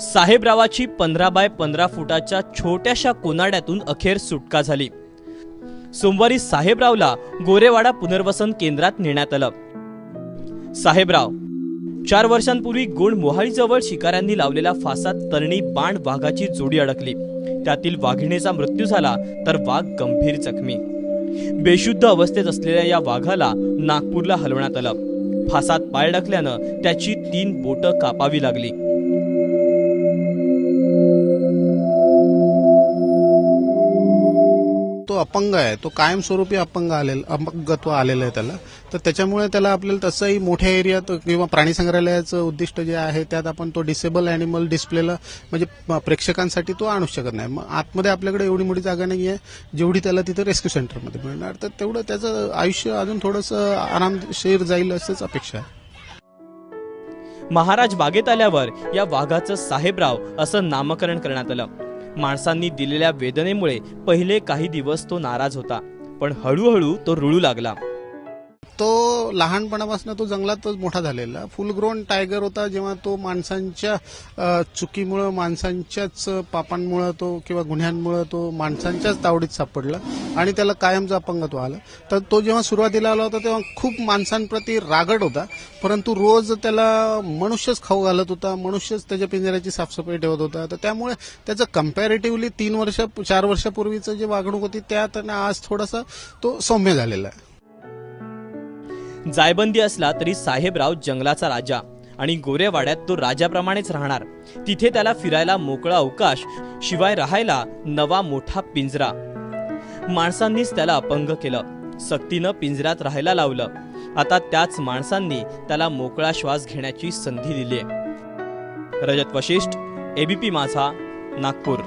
साहेबरावाची पंधरा बाय पंधरा फुटाच्या छोट्याशा कोनाड्यातून अखेर सुटका झाली. सोमवारी साहेबरावला गोरेवाडा पुनर्वसन केंद्रात नेण्यात आलं. साहेबराव चार वर्षांपूर्वी गुण मोहाळीजवळ शिकाऱ्यांनी लावलेल्या फासात तरणी बाण वाघाची जोडी अडकली. त्यातील वाघिणीचा मृत्यू झाला तर वाघ गंभीर जखमी. बेशुद्ध अवस्थेत असलेल्या या वाघाला नागपूरला हलवण्यात आलं. फासात पाय अडकल्यानं त्याची तीन बोटं कापावी लागली. अपंग आहे तो कायमस्वरूपी अपंग आलेला अपंगत्व आलेलं आहे त्याला. तर त्याच्यामुळे त्याला आपल्याला तसंही मोठ्या एरियात किंवा प्राणी संग्रहालयाचं उद्दिष्ट जे आहे त्यात आपण तो डिसेबल अॅनिमल डिस्प्लेला म्हणजे प्रेक्षकांसाठी तो आणू शकत नाही. मग आतमध्ये आपल्याकडे एवढी मोठी जागा नाही आहे जेवढी त्याला तिथे रेस्क्यू सेंटरमध्ये मिळणार. तर तेवढं त्याचं आयुष्य अजून थोडंसं आरामशीर जाईल असंच अपेक्षा आहे. महाराज बागेत आल्यावर या वाघाचं साहेबराव असं नामकरण करण्यात आलं. माणसांनी दिलेल्या वेदनेमुळे पहिले काही दिवस तो नाराज होता पण हळूहळू तो रुळू लागला. तो लहानपणापासून तो जंगलातच मोठा झालेला. फुलग्रोन टायगर होता जेव्हा तो माणसांच्या चुकीमुळं माणसांच्याच पापांमुळं तो किंवा गुन्ह्यांमुळं तो माणसांच्याच तावडीत सापडला आणि त्याला कायमचं अपंगत्व आलं. तर तो जेव्हा सुरुवातीला आला होता तेव्हा खूप माणसांप्रती रागड होता. परंतु रोज त्याला मनुष्यच खाऊ घालत होता मनुष्यच त्याच्या पिंजऱ्याची साफसफाई ठेवत होता. तर त्यामुळे त्याचं कम्पॅरेटिव्हली तीन वर्ष चार वर्षापूर्वीचं जे वागणूक होती त्या त्यांना आज थोडासा तो सौम्य झालेला आहे. जायबंदी असला तरी साहेबराव जंगलाचा राजा आणि गोरेवाड्यात तो राजाप्रमाणेच राहणार. तिथे त्याला फिरायला मोकळा अवकाश शिवाय राहायला नवा मोठा पिंजरा. माणसांनीच त्याला अपंग केलं. सक्तीनं पिंजऱ्यात राहायला लावलं. आता त्याच माणसांनी त्याला मोकळा श्वास घेण्याची संधी दिली रजत वशिष्ठ एबीपी माझा नागपूर.